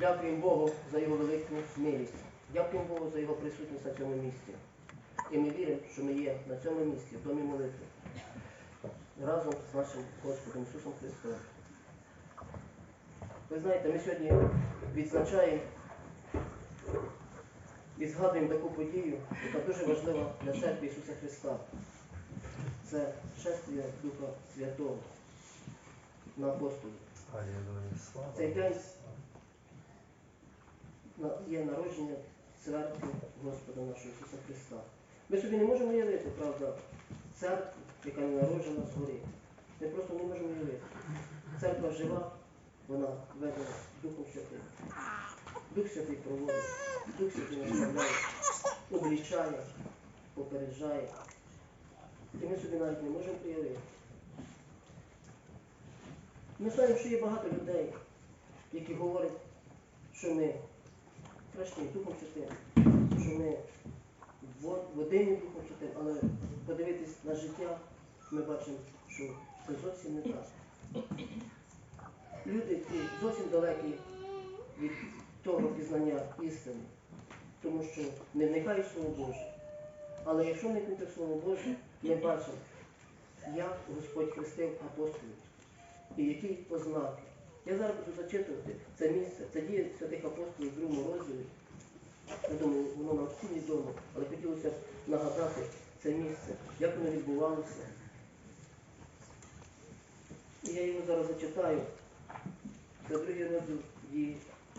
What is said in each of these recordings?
Дякуємо Богу за його велику милість. Дякуємо Богу за його присутність на цьому місці. І ми віримо, що ми є на цьому місці, в домі молитви, разом з нашим Господом Ісусом Христом. Ви знаєте, ми сьогодні відзначаємо і згадуємо таку подію, яка дуже важлива для церкви Ісуса Христа. Це шествие Духа Святого на апостолі. Цей день є народження церкви Господа нашого Ісуса Христа. Ми собі не можемо уявити, правда, церкву, яка не народжена згори. Ми просто не можемо уявити. Церква жива, вона ведена Духом Святим. Дух Святий проводить, Дух Святий наставляє, облічає, попереджає. І ми собі навіть не можемо уявити. Ми знаємо, що є багато людей, які говорять, що ми страшні Духом Святим, що ми во- водимі Духом Святим, але подивитись на життя, ми бачимо, що це зовсім не так. Люди ці зовсім далекі від того пізнання істини, тому що не вникають в Слово Боже. Але якщо вникнути в Слово Боже, ми бачимо, як Господь хрестив апостолів і які ознаки. Я зараз буду зачитувати це місце, це діє святих апостолів в другому розділі. Я думаю, воно нам всім відомо, але хотілося б нагадати це місце, як воно відбувалося. І я його зараз зачитаю. Це другий розділ дії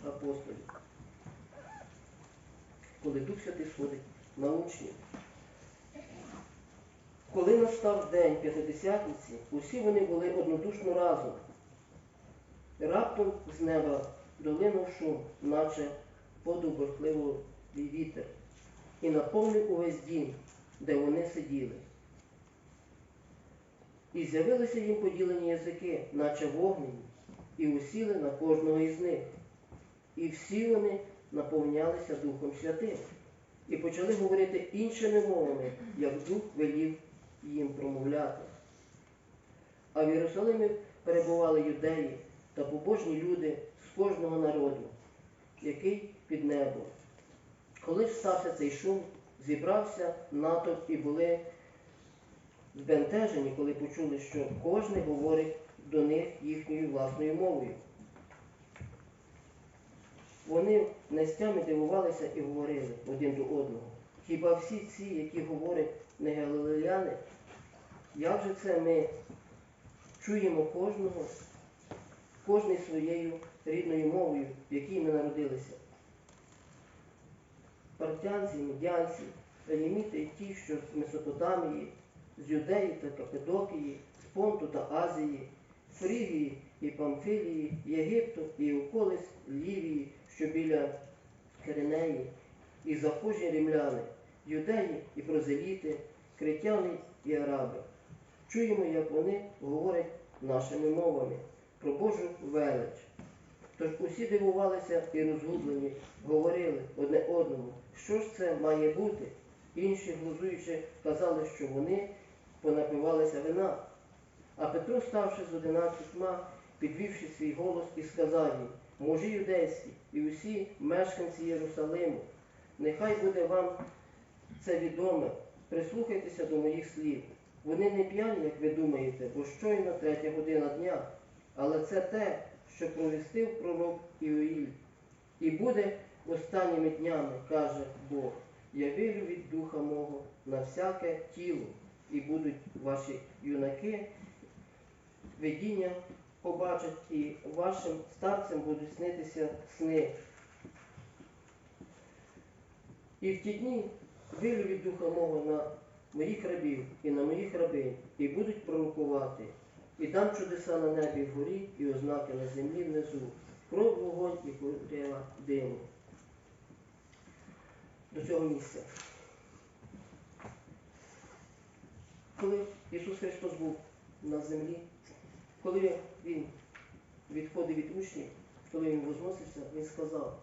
апостолів. Коли Дух Святий сходить на учнів. Коли настав день П'ятидесятниці, усі вони були однодушно разом. Раптом з неба долинув шум, наче подув бурхливий вітер, і наповнив увесь дім, де вони сиділи. І з'явилися їм поділені язики, наче вогнені, і усіли на кожного із них. І всі вони наповнялися Духом Святим, і почали говорити іншими мовами, як Дух велів їм промовляти. А в Єрусалимі перебували юдеї та побожні люди з кожного народу, який під небом. Коли ж стався цей шум, зібрався натовп і були збентежені, коли почули, що кожен говорить до них їхньою власною мовою. Вони нестями дивувалися і говорили один до одного. Хіба всі ці, які говорять не галилеяни, як же це ми чуємо кожного, кожний своєю рідною мовою, в якій ми народилися? Партянці, медянці, еліміти і ті, що з Месопотамії, з Юдеї та Капедокії, з Понту та Азії, Фрігії і Памфілії, Єгипту і околиць Лівії, що біля Киринеї, і захожі рімляни, юдеї і прозеліти, критяни і араби. Чуємо, як вони говорять нашими мовами про Божу велич. Тож усі дивувалися і розгублені, говорили одне одному, що ж це має бути. Інші, глузуючи, казали, що вони понапивалися вина. А Петро, ставши з одинадцятьма, підвівши свій голос і сказав їм, мужі юдейські і усі мешканці Єрусалиму, нехай буде вам це відоме, прислухайтеся до моїх слів. Вони не п'яні, як ви думаєте, бо щойно третя година дня, але це те, що провістив пророк Іоїль. І буде останніми днями, каже Бог, я вірю від духа мого на всяке тіло, і будуть ваші юнаки видіння побачать, і вашим старцям будуть снитися сни. І в ті дні вилю від духа мого на моїх рабів і на моїх рабинь, і будуть пророкувати, і дам чудеса на небі вгорі, і ознаки на землі внизу, кров, вогонь і курява диму. До цього місця. Коли Ісус Христос був на землі, коли Він відходив від учнів, коли Він возносився, Він сказав,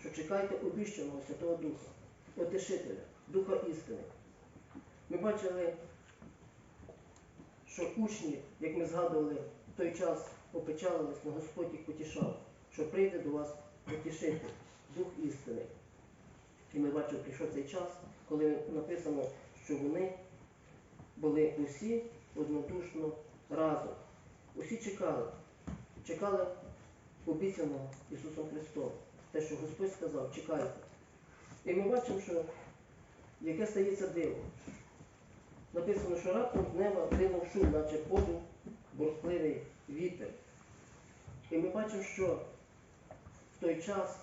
що чекайте обіщаного Святого Духа, Отешителя, Духа істини. Ми бачили, що учні, як ми згадували, в той час опечалились, але Господь їх потішав, що прийде до вас утішити, Дух істини. І ми бачимо, прийшов цей час, коли написано, що вони були усі однодушно разом. Усі чекали, чекали обіцяного Ісусом Христом. Те, що Господь сказав, чекайте. І ми бачимо, що яке стається диво. Написано, що раптом з неба дивно шум, наче подув бурхливий вітер. І ми бачимо, що в той час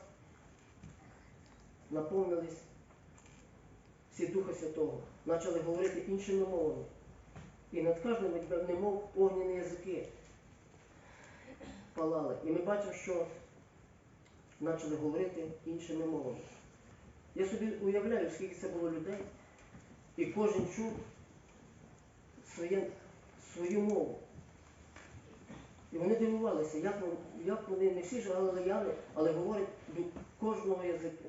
наповнились всі Духа Святого, почали говорити іншими мовами. І над кожним, немов огняні язики палали. І ми бачимо, що почали говорити іншими мовами. Я собі уявляю, скільки це було людей, і кожен чув своє, свою мову. І вони дивувалися, як, як вони не всі ж галилеяни, але говорять до кожного язика,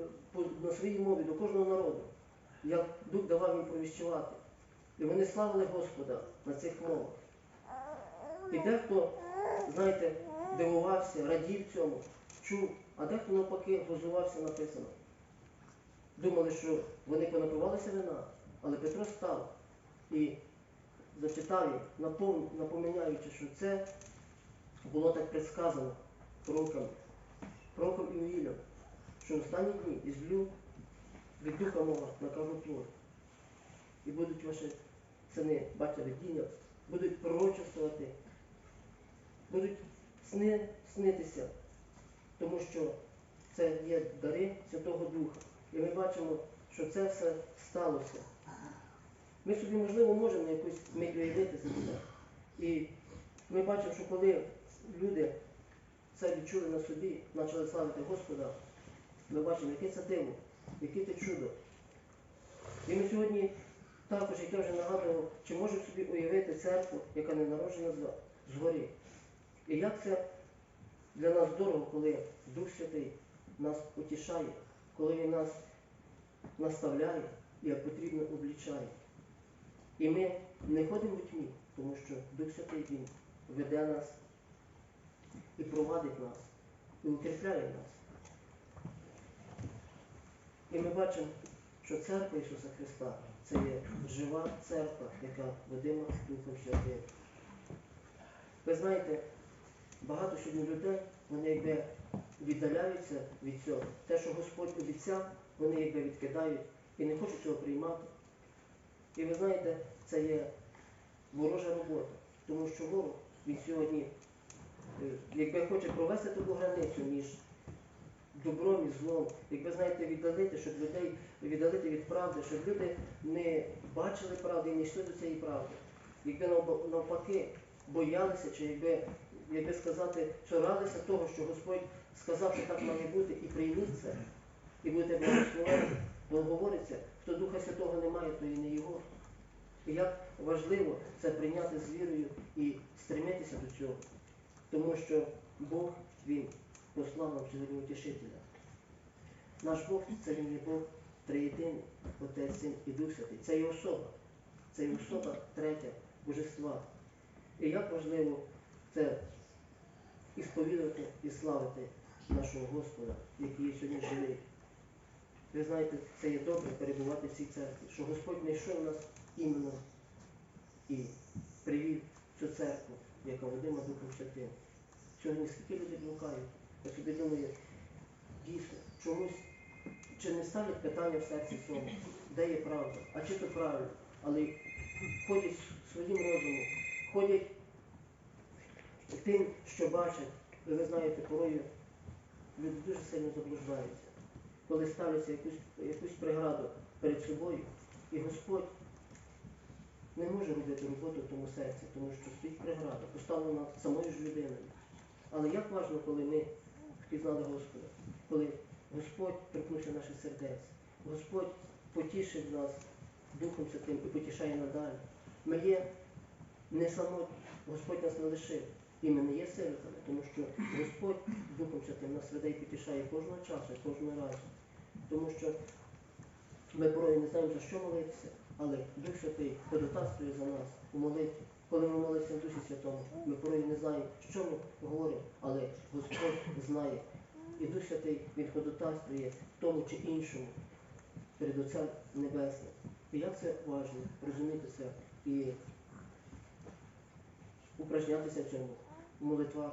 на своїй мові, до кожного народу, як Дух давав їм провіщувати. І вони славили Господа на цих мовах. І дехто, знаєте, дивувався, радів цьому, чув, а дехто навпаки глузувався написано. Думали, що вони понапивалися вина, але Петро став і зачитав напоминаючи, що це було так предсказано пророком, пророком Іоїлем, що останні дні ізлю від духа мого на кожну плоть. І будуть ваші сини, бачити видіння, будуть пророчествувати, будуть сни снитися, тому що це є дари Святого Духа. І ми бачимо, що це все сталося. Ми собі, можливо, можемо якусь мить уявити це. І ми бачимо, що коли люди це відчули на собі, почали славити Господа, ми бачимо, яке це диво, яке це чудо. І ми сьогодні також, як я вже нагадував, чи можемо собі уявити церкву, яка не народжена з- згори. І як це для нас дорого, коли Дух Святий нас утішає, коли Він нас наставляє і як потрібно облічає. І ми не ходимо в тьмі, тому що Дух Святий Він веде нас і провадить нас, і укріпляє нас. І ми бачимо, що церква Ісуса Христа це є жива церква, яка водима Духом Святим. Ви знаєте, багато сьогодні людей, вони якби віддаляються від цього. Те, що Господь обіцяв, вони якби відкидають і не хочуть цього приймати. І ви знаєте, це є ворожа робота, тому що ворог, він сьогодні, е, якби хоче провести таку границю між добром і злом, якби знаєте, віддалити, щоб людей віддалити від правди, щоб люди не бачили правди і не йшли до цієї правди. Якби навпаки боялися, чи якби, якби сказати, цуралися того, що Господь сказав, що так має бути, і прийміть це, і будете благословені, бо говориться, хто Духа Святого не має, то і не його. І як важливо це прийняти з вірою і стремитися до цього. Тому що Бог, Він послав нам сьогодні утішителя. Наш Бог це він є Бог триєдиний, Отець, Син і Дух Святий. Це є особа. Це є особа третя Божества. І як важливо це і сповідувати, і славити нашого Господа, який є сьогодні живий. Ви знаєте, це є добре перебувати в цій церкві, що Господь знайшов нас іменно і привів цю церкву, яка водима Духом Святим. Сьогодні скільки людей блукають, я собі думаю, дійсно, чомусь чи не ставлять питання в серці своєму, де є правда, а чи то правильно, але ходять своїм розумом, ходять тим, що бачать, і ви знаєте, порою люди дуже сильно заблуждаються, коли ставляться якусь, якусь преграду перед собою, і Господь не може робити роботу в тому серці, тому що стоїть преграда, поставлена самою ж людиною. Але як важливо, коли ми впізнали Господа, коли Господь торкнувся наших сердець, Господь потішив нас Духом Святим і потішає надалі. Ми є не самотні, Господь нас не лишив. І ми є сиротами, тому що Господь Духом Святим нас веде і потішає кожного часу, кожного разу. Тому що ми порою не знаємо, за що молитися, але Дух Святий ходатайствує за нас у молитві. Коли ми молимося в Дусі Святому, ми порою не знаємо, що ми говоримо, але Господь знає. І Дух Святий він ходатайствує тому чи іншому перед Отцем Небесним. І як це важливо розуміти це і упражнятися в цьому в молитвах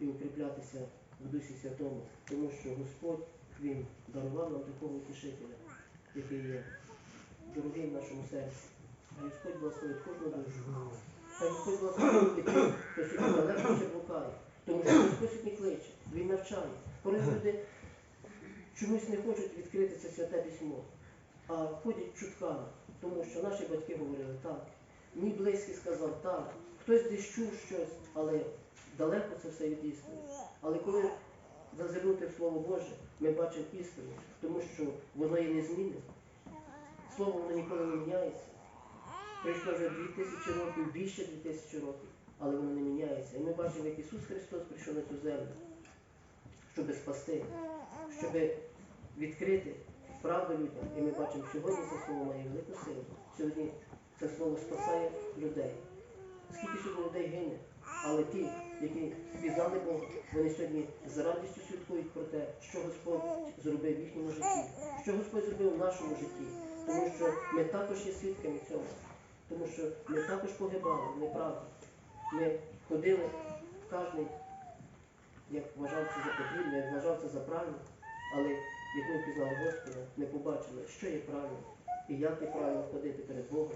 і укріплятися в Дусі Святому, тому що Господь Він дарував нам такого утішителя, який є дорогий в нашому серці. А Господь благословить кожну душу. Хай Господь благословить і тих, хто сьогодні далеко ще блукає. Тому що Господь сьогодні кличе, Він навчає. Коли люди чомусь не хочуть відкрити це святе письмо, а ходять чутками, тому що наші батьки говорили так. Мій близький сказав так, хтось десь чув щось, але далеко це все від істини. Але коли зазирнути в Слово Боже, ми бачимо істину, тому що воно є незмінне. Слово воно ніколи не міняється. Прийшло вже дві тисячі років, більше дві тисячі років, але воно не міняється. І ми бачимо, як Ісус Христос прийшов на цю землю, щоб спасти, щоб відкрити правду людям. І ми бачимо, сьогодні це слово має велику силу. Сьогодні це слово спасає людей. Скільки сьогодні людей гине, але ті, які пізнали Бога, вони сьогодні з радістю святкують про те, що Господь зробив в їхньому житті, що Господь зробив в нашому житті. Тому що ми також є свідками цього. Тому що ми також погибали в неправді. Ми ходили кожен, як вважав це за потрібне, як вважав це за правильне, але як ми пізнали Господа, ми побачили, що є правильно і як є правильно ходити перед Богом.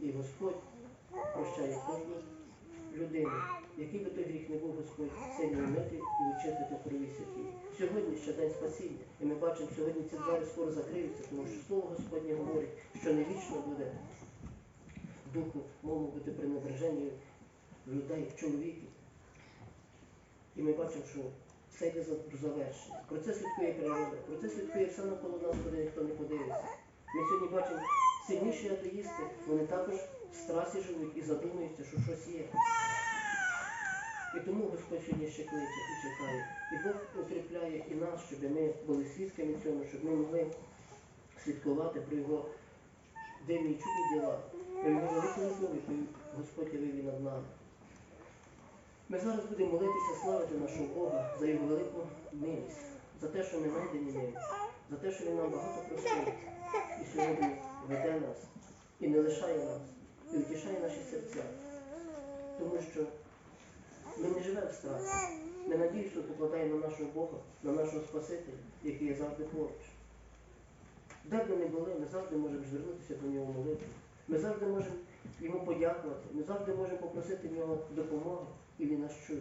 І Господь прощає кожну людину, який би той гріх не був, Господь сильно вмити і очистити в крові святі. Сьогодні ще день спасіння, і ми бачимо, сьогодні ці двері скоро закриються, тому що Слово Господнє говорить, що не вічно буде духу, мовно бути пренебреженню людей, чоловіків. І ми бачимо, що все йде до завершення. Про це слідкує природа, про це слідкує все навколо нас, куди ніхто не подивиться. Ми сьогодні бачимо сильніші атеїсти, вони також в страсі живуть і задумуються, що щось є. І тому Господь сьогодні ще кличе і чекає. І Бог укріпляє і нас, щоб ми були свідками цьому, щоб ми могли слідкувати про його дивні чудні діла, про його велику любов, яку Господь явив над нами. Ми зараз будемо молитися, славити нашого Бога за його велику милість, за те, що ми знайдені ним, за те, що він нам багато простив і сьогодні веде нас, і не лишає нас, і утішає наші серця. Тому що ми не живемо в страхі. Ми надіюся покладаємо на нашого Бога, на нашого Спасителя, який є завжди поруч. Де б ми не були, ми завжди можемо звернутися до нього молитву. Ми завжди можемо йому подякувати, ми завжди можемо попросити в нього допомоги, і він нас чує.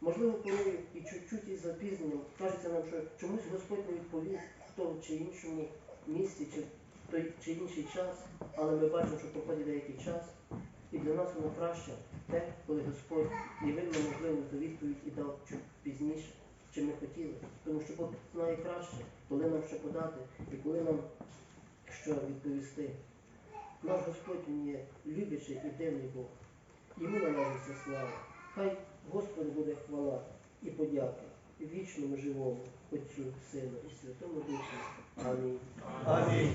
Можливо, порою і чуть-чуть із запізненням кажеться нам, що чомусь Господь не відповів в тому чи іншому місці, чи той чи інший час, але ми бачимо, що проходить деякий час, і для нас воно краще те, коли Господь явив нам можливо ту відповідь і дав чуть пізніше, чим ми хотіли. Тому що Бог знає краще, коли нам що подати і коли нам що відповісти. Наш Господь він є любячий і дивний Бог. Йому належить вся слава. Хай Господу буде хвала і подяка вічному живому Отцю, Сину і Святому Духу. Амінь. Амінь.